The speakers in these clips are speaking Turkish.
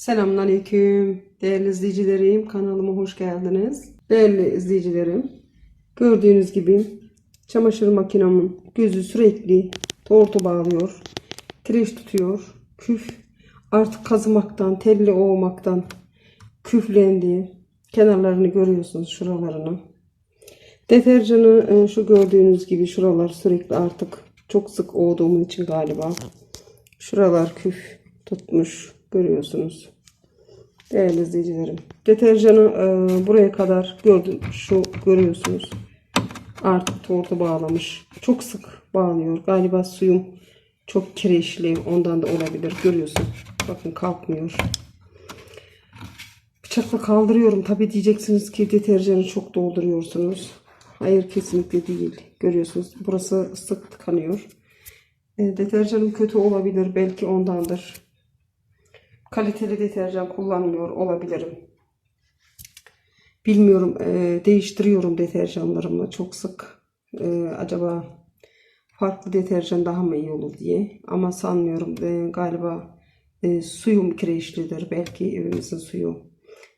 Selamünaleyküm değerli izleyicilerim kanalıma hoş geldiniz. Değerli izleyicilerim gördüğünüz gibi çamaşır makinamın gözü sürekli tortu bağlıyor. Kireç tutuyor. Küf artık kazımaktan, telli oğmaktan küflendi. Kenarlarını görüyorsunuz şuralarını. Deterjanı e, şu gördüğünüz gibi şuralar sürekli artık çok sık olduğum için galiba. Şuralar küf tutmuş görüyorsunuz. Değerli izleyicilerim. Deterjanı e, buraya kadar gördüm. Şu görüyorsunuz. Artık tortu bağlamış. Çok sık bağlıyor. Galiba suyum çok kireçli. Ondan da olabilir. Görüyorsun. Bakın kalkmıyor. Bıçakla kaldırıyorum. Tabi diyeceksiniz ki deterjanı çok dolduruyorsunuz. Hayır kesinlikle değil. Görüyorsunuz. Burası sık tıkanıyor. E, deterjanım kötü olabilir. Belki ondandır. Kaliteli deterjan kullanmıyor olabilirim. Bilmiyorum. e, değiştiriyorum deterjanlarımı çok sık. E, acaba farklı deterjan daha mı iyi olur diye. Ama sanmıyorum. E, galiba e, suyum kireçlidir. Belki evimizin suyu.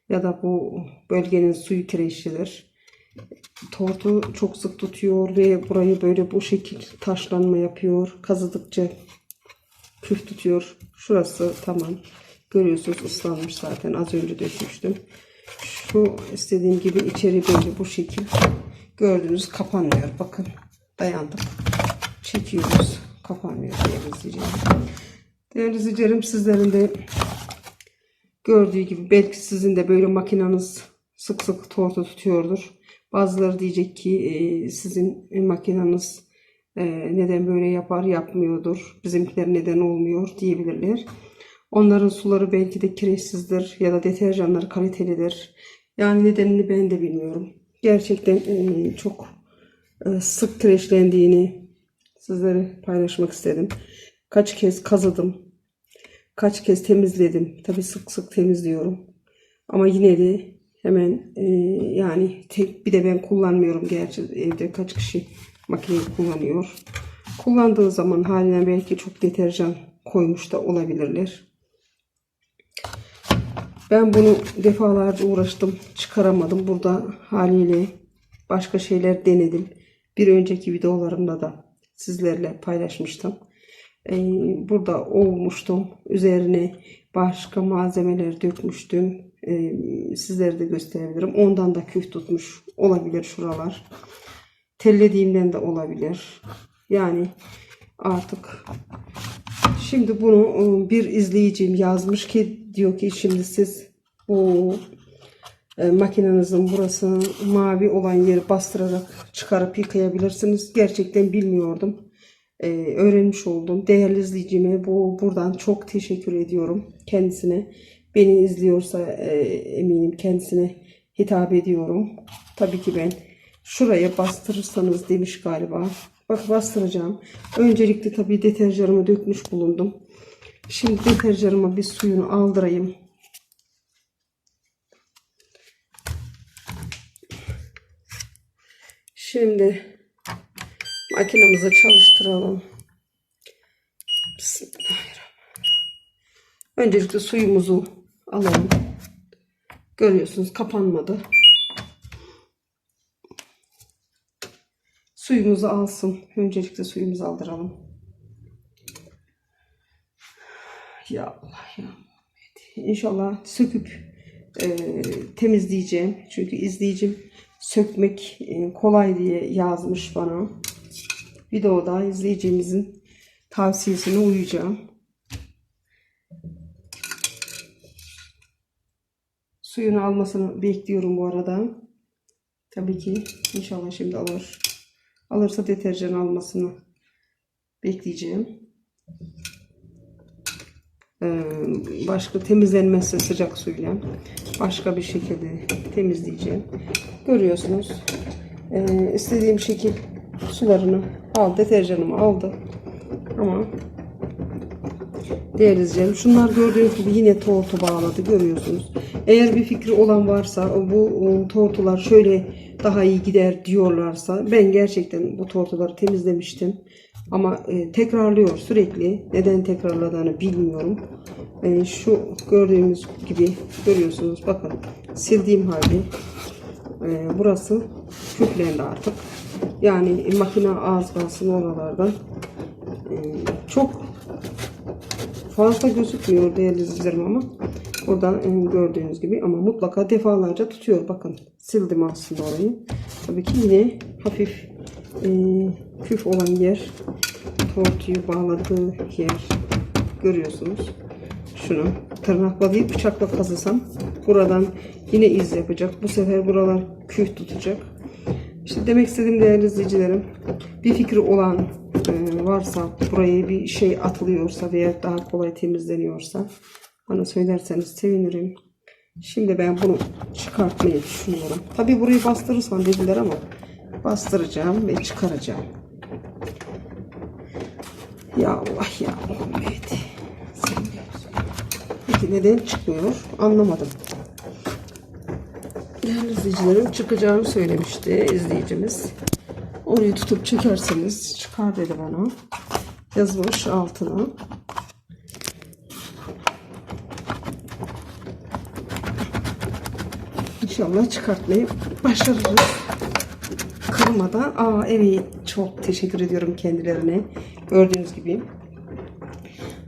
Ya da bu bölgenin suyu kireçlidir. Tortu çok sık tutuyor ve burayı böyle bu şekil taşlanma yapıyor. Kazıdıkça küf tutuyor. Şurası tamam. Görüyorsunuz ıslanmış zaten. Az önce dökmüştüm. Şu istediğim gibi içeri böyle bu şekil. Gördüğünüz kapanmıyor. Bakın dayandık. Çekiyoruz. Kapanmıyor değerli izleyicilerim. Değerli izleyicilerim sizlerin de gördüğü gibi belki sizin de böyle makinanız sık sık tortu tutuyordur. Bazıları diyecek ki e, sizin makinanız e, neden böyle yapar yapmıyordur. Bizimkiler neden olmuyor diyebilirler. Onların suları belki de kireçsizdir ya da deterjanları kalitelidir. Yani nedenini ben de bilmiyorum. Gerçekten e, çok e, sık kireçlendiğini sizlere paylaşmak istedim. Kaç kez kazıdım. Kaç kez temizledim. Tabii sık sık temizliyorum. Ama yine de hemen e, yani tek bir de ben kullanmıyorum gerçi evde kaç kişi makineyi kullanıyor. Kullandığı zaman haline belki çok deterjan koymuş da olabilirler. Ben bunu defalarca uğraştım. Çıkaramadım. Burada haliyle başka şeyler denedim. Bir önceki videolarımda da sizlerle paylaşmıştım. Ee, burada ovmuştum. Üzerine başka malzemeler dökmüştüm. Ee, sizlere de gösterebilirim. Ondan da küf tutmuş olabilir şuralar. Tellediğimden de olabilir. Yani artık Şimdi bunu e, bir izleyicim yazmış ki diyor ki şimdi siz bu e, makinenizin burası mavi olan yeri bastırarak çıkarıp yıkayabilirsiniz. Gerçekten bilmiyordum. E, öğrenmiş oldum. Değerli izleyicime bu buradan çok teşekkür ediyorum kendisine. Beni izliyorsa eminim kendisine hitap ediyorum. Tabii ki ben şuraya bastırırsanız demiş galiba. Bak bastıracağım. Öncelikle tabii deterjanımı dökmüş bulundum. Şimdi deterjanıma bir suyunu aldırayım. Şimdi makinamızı çalıştıralım. Bismillahirrahmanirrahim. Öncelikle suyumuzu alalım. Görüyorsunuz kapanmadı. Suyumuzu alsın. Öncelikle suyumuzu aldıralım. Ya Allah ya. İnşallah söküp e, temizleyeceğim. Çünkü izleyicim sökmek e, kolay diye yazmış bana. Videoda izleyicimizin tavsiyesine uyacağım. Suyunu almasını bekliyorum bu arada. Tabii ki inşallah şimdi alır. Alırsa deterjan almasını bekleyeceğim. Ee, başka temizlenmezse sıcak suyla başka bir şekilde temizleyeceğim. Görüyorsunuz. Ee, istediğim şekil sularını al, deterjanımı aldı. Ama değerli izleyicilerim, şunlar gördüğünüz gibi yine tortu bağladı görüyorsunuz. Eğer bir fikri olan varsa bu tortular şöyle daha iyi gider diyorlarsa ben gerçekten bu tortuları temizlemiştim. Ama e, tekrarlıyor sürekli. Neden tekrarladığını bilmiyorum. E, şu gördüğünüz gibi görüyorsunuz. Bakın sildiğim halde e, burası küflendi artık. Yani makine ağız kalsın oralardan. E, çok fazla gözükmüyor değerli izleyicilerim ama buradan gördüğünüz gibi ama mutlaka defalarca tutuyor. Bakın sildim aslında orayı. Tabii ki yine hafif e, küf olan yer tortuyu bağladığı yer görüyorsunuz. Şunu tırnakla değil bıçakla kazısam buradan yine iz yapacak. Bu sefer buralar küf tutacak. İşte demek istediğim değerli izleyicilerim bir fikri olan e, varsa buraya bir şey atılıyorsa veya daha kolay temizleniyorsa bana söylerseniz sevinirim. Şimdi ben bunu çıkartmayı düşünüyorum. Tabi burayı bastırırsan dediler ama bastıracağım ve çıkaracağım. Ya Allah ya Muhammed. Peki neden çıkmıyor? Anlamadım. Değerli izleyicilerim çıkacağını söylemişti izleyicimiz. Orayı tutup çekerseniz çıkar dedi bana. Yazmış altına. İnşallah çıkartmayı başarırız. Kırmadan. Aa evet çok teşekkür ediyorum kendilerine. Gördüğünüz gibi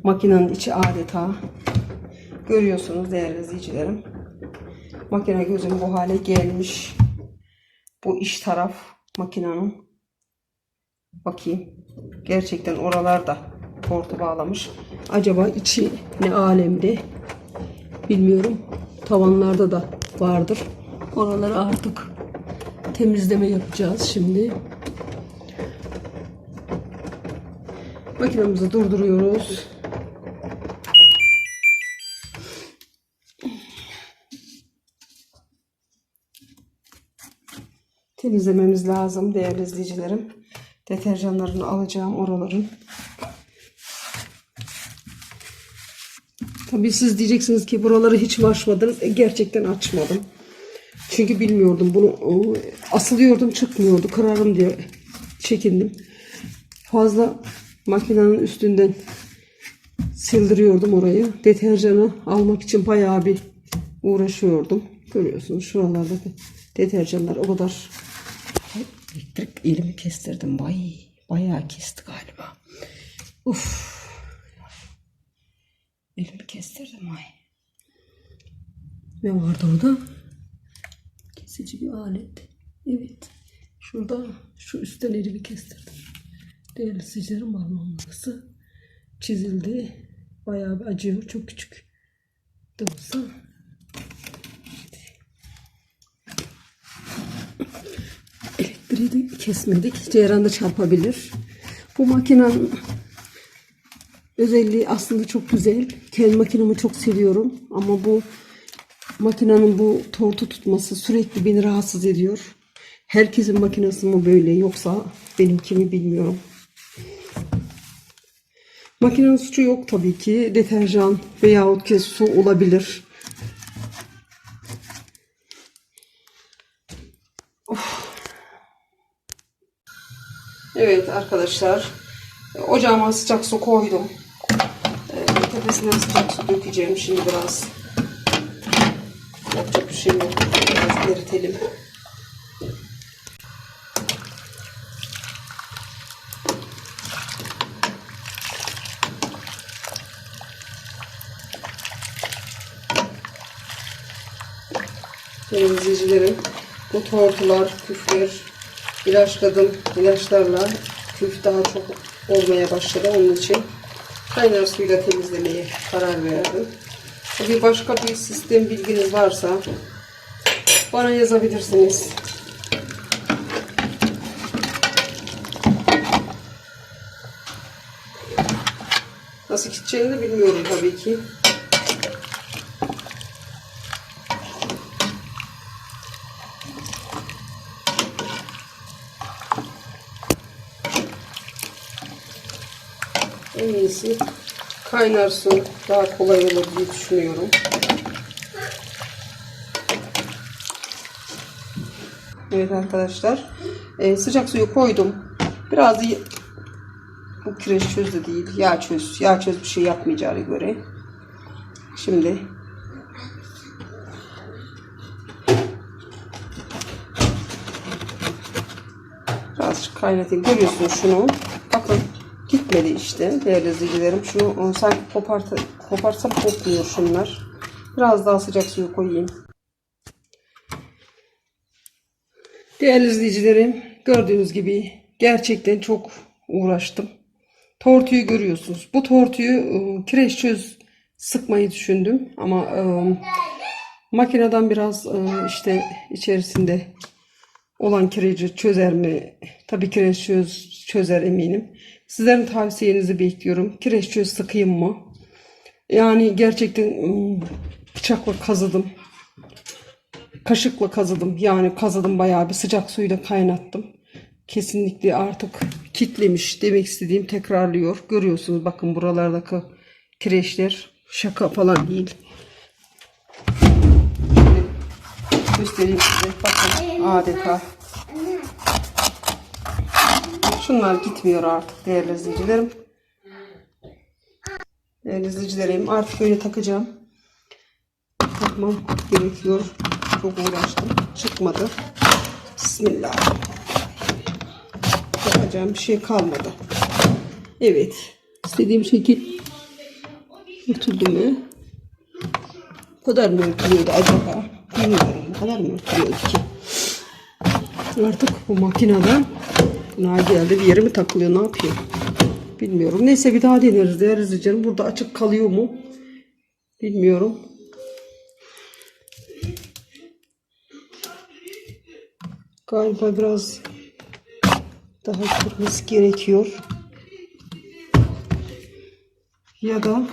makinenin içi adeta görüyorsunuz değerli izleyicilerim. Makine gözüm bu hale gelmiş. Bu iç taraf makinenin. Bakayım. Gerçekten oralarda portu bağlamış. Acaba içi ne alemde? Bilmiyorum. Tavanlarda da vardır. Oraları artık temizleme yapacağız şimdi. Makinemizi durduruyoruz. temizlememiz lazım değerli izleyicilerim. Deterjanlarını alacağım oraların. Tabii siz diyeceksiniz ki buraları hiç mi? E, gerçekten açmadım. Çünkü bilmiyordum bunu. Asılıyordum çıkmıyordu. Kırarım diye çekindim. Fazla makinenin üstünden sildiriyordum orayı. Deterjanı almak için bayağı bir uğraşıyordum. Görüyorsunuz şuralarda da deterjanlar o kadar elektrik elimi kestirdim. Vay, bayağı kesti galiba. Uf. Elimi kestirdim ay. Ne vardı orada? Kesici bir alet. Evet. Şurada şu üstten elimi kestirdim. Değerli sizlerin parmağım arası çizildi. Bayağı bir acıyor. Çok küçük de olsa. Elektriği de kesmedik. Ceyran da çarpabilir. Bu makinenin özelliği aslında çok güzel. Kendi makinemi çok seviyorum. Ama bu makinenin bu tortu tutması sürekli beni rahatsız ediyor. Herkesin makinesi mi böyle yoksa benimki mi bilmiyorum. Makinenin suçu yok tabii ki. Deterjan veyahut ki su olabilir. Evet arkadaşlar. Ocağıma sıcak su koydum. Ee, tepesinden sıcak su dökeceğim şimdi biraz. Yapacak bir şey yok. Biraz eritelim. Benim izleyicilerim bu tortular, küfler ilaçladım. İlaçlarla küf daha çok olmaya başladı. Onun için kaynar suyla temizlemeye karar verdim. Bir başka bir sistem bilginiz varsa bana yazabilirsiniz. Nasıl gideceğini de bilmiyorum tabii ki. En iyisi kaynar su daha kolay olur diye düşünüyorum. Evet arkadaşlar. e, sıcak suyu koydum. Biraz y- Bu kireç çöz de değil. Yağ çöz. Yağ çöz bir şey yapmayacağına göre. Şimdi Birazcık kaynatayım. Görüyorsunuz şunu. Bakın gitmedi işte değerli izleyicilerim. Şunu o, sanki koparta, koparsam kopmuyor şunlar. Biraz daha sıcak suyu koyayım. Değerli izleyicilerim gördüğünüz gibi gerçekten çok uğraştım. Tortuyu görüyorsunuz. Bu tortuyu e, kireç çöz sıkmayı düşündüm ama e, makineden biraz işte içerisinde olan kireci çözer mi? Tabii kireç çöz, çözer eminim. Sizlerin tavsiyenizi bekliyorum. Kireç çöz sıkayım mı? Yani gerçekten ım, bıçakla kazıdım. Kaşıkla kazıdım. Yani kazıdım bayağı bir sıcak suyla kaynattım. Kesinlikle artık kitlemiş demek istediğim tekrarlıyor. Görüyorsunuz bakın buralardaki kireçler şaka falan değil. Göstereyim size. Bakın adeta. Şunlar gitmiyor artık değerli izleyicilerim. Değerli izleyicilerim artık böyle takacağım. Takmam gerekiyor. Çok uğraştım. Çıkmadı. Bismillah. Yapacağım bir şey kalmadı. Evet. İstediğim şekil oturdu mu? Kadar mı örtülüyordu acaba? Bilmiyorum. Bu kadar mı örtülüyordu ki? Artık bu makineden buna geldi bir yere mi takılıyor ne yapıyor? Bilmiyorum. Neyse bir daha deneriz değerli izleyicilerim. Burada açık kalıyor mu? Bilmiyorum. Galiba biraz daha kırmızı gerekiyor. Ya da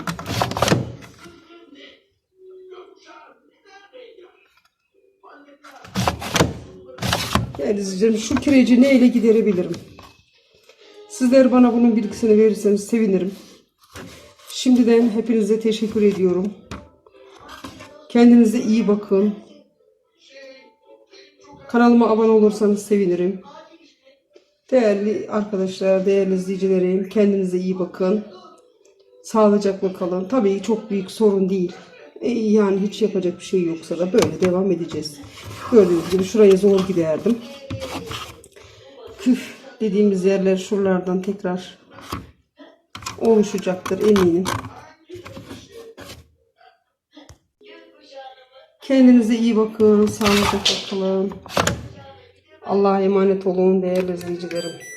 İzleyicilerim şu kireci neyle giderebilirim? Sizler bana bunun bilgisini verirseniz sevinirim. Şimdiden hepinize teşekkür ediyorum. Kendinize iyi bakın. Kanalıma abone olursanız sevinirim. Değerli arkadaşlar, değerli izleyicilerim, kendinize iyi bakın. Sağlıcakla kalın. Tabii çok büyük sorun değil. E, yani hiç yapacak bir şey yoksa da böyle devam edeceğiz. Gördüğünüz gibi şuraya zor giderdim. Küf dediğimiz yerler şuralardan tekrar oluşacaktır eminim. Kendinize iyi bakın. Sağlıcakla kalın. Allah'a emanet olun değerli izleyicilerim.